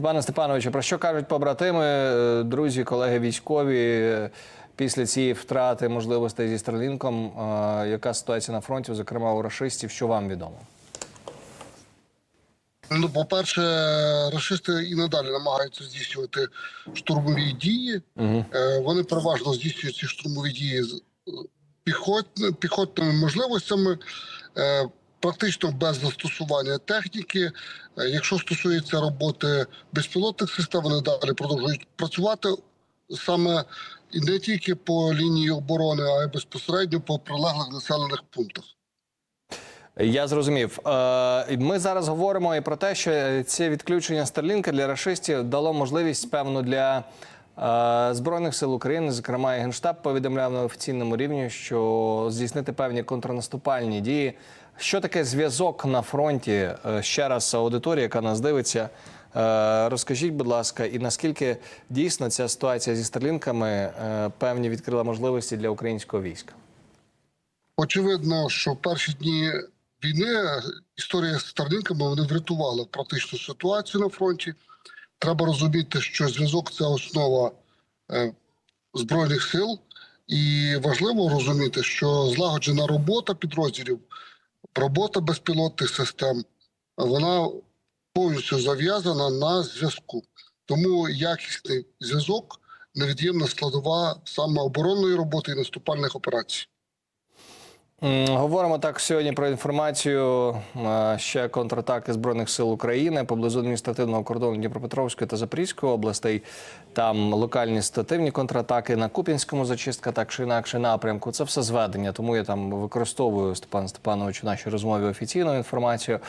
Степане Степановичу, про що кажуть побратими, е, друзі, колеги військові е, після цієї втрати можливостей зі Старлінком? Е, Яка ситуація на фронті, зокрема у рашистів? Що вам відомо? Ну, по-перше, рашисти і надалі намагаються здійснювати штурмові дії. Угу. Вони переважно здійснюють ці штурмові дії з піхот, піхотними можливостями, практично без застосування техніки. Е, Якщо стосується роботи безпілотних систем, вони далі продовжують працювати саме і не тільки по лінії оборони, а й безпосередньо по прилеглих населених пунктах. Я зрозумів. Е, Ми зараз говоримо і про те, що це відключення Старлінка для рашистів дало можливість певно для е, збройних сил України, зокрема і генштаб повідомляв на офіційному рівні, що здійснити певні контрнаступальні дії. Що таке зв'язок на фронті? Е, Ще раз аудиторія, яка нас дивиться. Е, Розкажіть, будь ласка, і наскільки дійсно ця ситуація зі старлінками е, певні відкрила можливості для українського війська? Очевидно, що перші дні війни історія з Старлінками вони врятували практично ситуацію на фронті. Треба розуміти, що зв'язок це основа збройних сил, і важливо розуміти, що злагоджена робота підрозділів, робота безпілотних систем, вона повністю зав'язана на зв'язку. Тому якісний зв'язок невід'ємна складова саме оборонної роботи і наступальних операцій. Говоримо так сьогодні про інформацію ще контратаки збройних сил України поблизу адміністративного кордону Дніпропетровської та Запорізької областей. Там локальні стативні контратаки на Куп'янському зачистка, так чи інакше напрямку. Це все зведення. Тому я там використовую Степан Степанович у нашій розмові офіційну інформацію.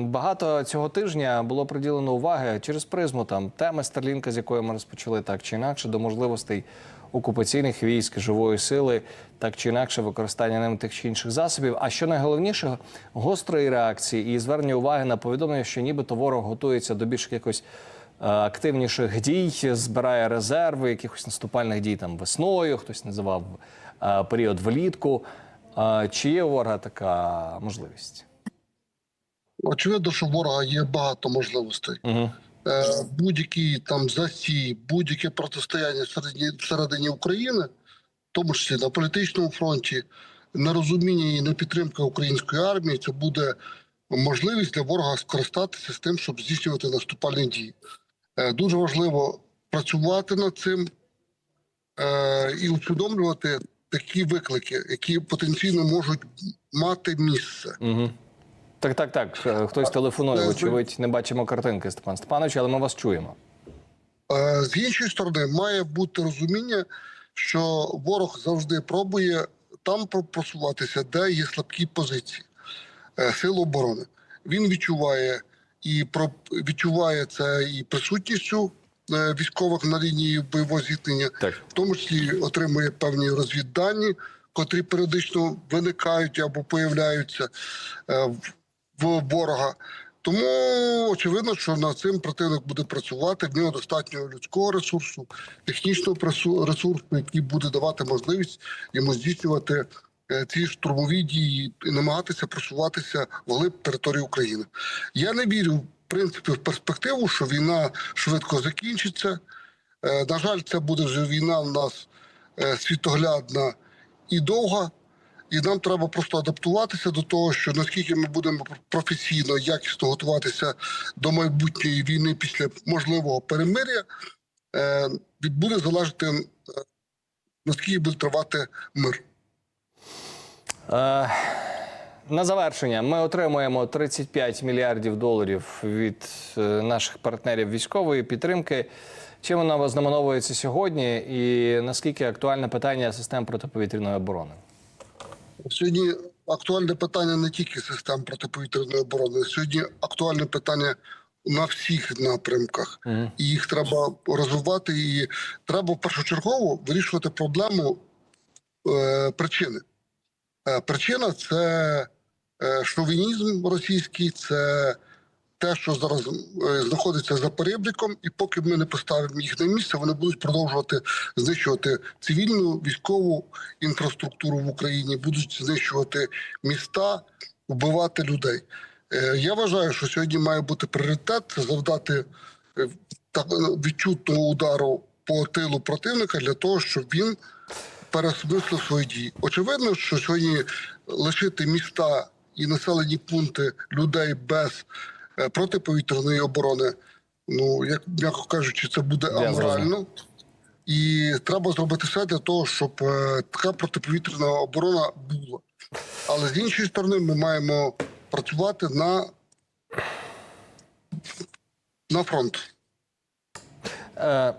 Багато цього тижня було приділено уваги через призму там теми Старлінка, з якої ми розпочали так чи інакше, до можливостей окупаційних військ, живої сили, так чи інакше використання ними тих чи інших засобів. А що найголовніше, гострої реакції і звернення уваги на повідомлення, що нібито ворог готується до більш якось е, активніших дій, збирає резерви, якихось наступальних дій там весною, хтось називав е, період влітку. Е, Чи є у ворога така можливість? Очевидно, що в ворога є багато можливостей. Угу. Е, Будь-які там засій, будь-яке протистояння всередині, України, в тому числі на політичному фронті, на розуміння і на підтримка української армії, це буде можливість для ворога скористатися з тим, щоб здійснювати наступальні дії. Е, Дуже важливо працювати над цим е, і усвідомлювати такі виклики, які потенційно можуть мати місце. Угу. Так, так, так. Е, Хтось телефонує, Е, вочевидь, не бачимо картинки, Степан Степанович, але ми вас чуємо. Е, З іншої сторони, має бути розуміння, що ворог завжди пробує там просуватися, де є слабкі позиції сил оборони. Він відчуває і відчуває це і присутністю військових на лінії бойового зіткнення, Так. в тому числі отримує певні розвіддані, котрі періодично виникають або появляються в- ворога. Тому очевидно, що над цим противник буде працювати. В нього достатньо людського ресурсу, технічного ресурсу, який буде давати можливість йому здійснювати е, ці штурмові дії і намагатися просуватися вглиб території України. Я не вірю в принципі в перспективу, що війна швидко закінчиться. Е, На жаль, це буде вже війна в нас е, світоглядна і довга. І нам треба просто адаптуватися до того, що наскільки ми будемо професійно, якісно готуватися до майбутньої війни після можливого перемиря, е, буде залежати е, наскільки буде тривати мир. Е, на завершення ми отримуємо 35 мільярдів доларів від наших партнерів військової підтримки. Чим вона ознаменовується сьогодні, і наскільки актуальне питання систем протиповітряної оборони? Сьогодні актуальне питання не тільки систем протиповітряної оборони, сьогодні актуальне питання на всіх напрямках. І їх треба розвивати. І треба першочергово вирішувати проблему е, причини. Е, причина це е, шовінізм російський, це те, що зараз е, знаходиться за перебріком, і поки ми не поставимо їх на місце, вони будуть продовжувати знищувати цивільну військову інфраструктуру в Україні, будуть знищувати міста, вбивати людей. Е, Я вважаю, що сьогодні має бути пріоритет завдати е, відчутного удару по тилу противника для того, щоб він переосмислив свої дії. Очевидно, що сьогодні лишити міста і населені пункти людей без протиповітряної оборони, ну як м'яко кажучи, це буде аморально. І треба зробити все для того, щоб е, така протиповітряна оборона була. Але з іншої сторони, ми маємо працювати на, на фронт. Е,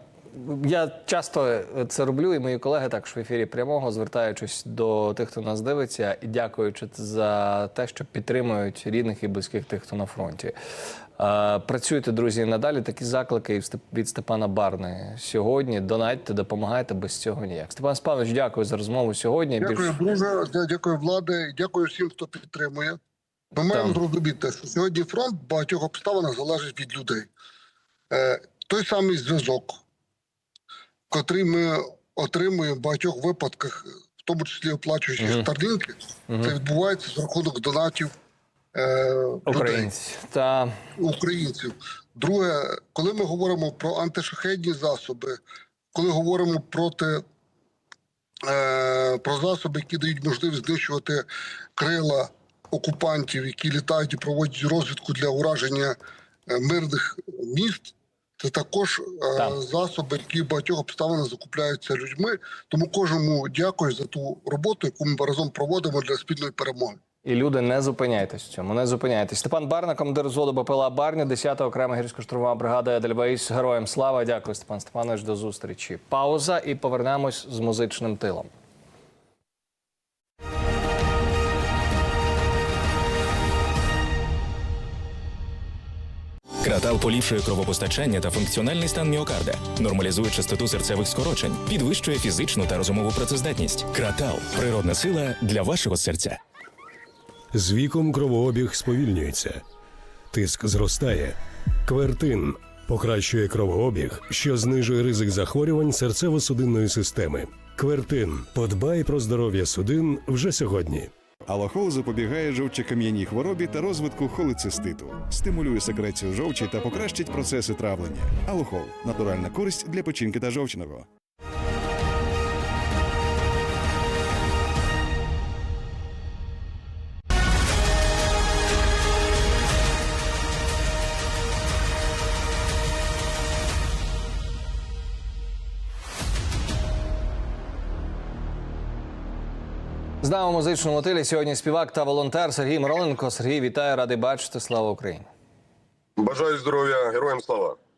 Я часто це роблю, і мої колеги також в ефірі прямого, звертаючись до тих, хто нас дивиться, і дякуючи за те, що підтримують рідних і близьких тих, хто на фронті. Е, Працюйте, друзі, надалі. Такі заклики від Степана Барни сьогодні. Донатьте, допомагайте без цього ніяк. Степан Спанович, дякую за розмову сьогодні. Дякую, друже, дя- дякую влади, дякую всім, хто підтримує. Ми маємо зрозуміти, що сьогодні фронт в багатьох обставинах залежить від людей. Е, той самий зв'язок, котрий ми отримуємо в багатьох випадках, в тому числі оплачуючи Мгм. старлінки, це відбувається за рахунок донатів е, людей. Та українців. Друге, коли ми говоримо про антишахедні засоби, коли говоримо проти е, про засоби, які дають можливість знищувати крила окупантів, які літають і проводять розвідку для ураження е, мирних міст. Це також е, Так. засоби, які в багатьох обставинах закупляються людьми. Тому кожному дякую за ту роботу, яку ми разом проводимо для спільної перемоги. І люди, не зупиняйтесь в цьому, не зупиняйтесь. Степан Барна, командир взводу БПЛА Барні, 10-та окрема гірсько-штурмова бригада Едельвейс. Героям слава. Дякую, Степан Степанович. До зустрічі. Пауза і повернемось з музичним тилом. Кратал поліпшує кровопостачання та функціональний стан міокарда, нормалізує частоту серцевих скорочень, підвищує фізичну та розумову працездатність. Кратал природна сила для вашого серця. З віком кровообіг сповільнюється, тиск зростає. Квертин покращує кровообіг, що знижує ризик захворювань серцево-судинної системи. Квертин подбай про здоров'я судин вже сьогодні. Алохол запобігає жовчекам'яній хворобі та розвитку холециститу, стимулює секрецію жовчі та покращить процеси травлення. Алохол натуральна користь для печінки та жовчного. З нами в музичному тилі сьогодні співак та волонтер Сергій Мироленко. Сергій, вітаю, радий бачити. Слава Україні! Бажаю здоров'я, героям слава.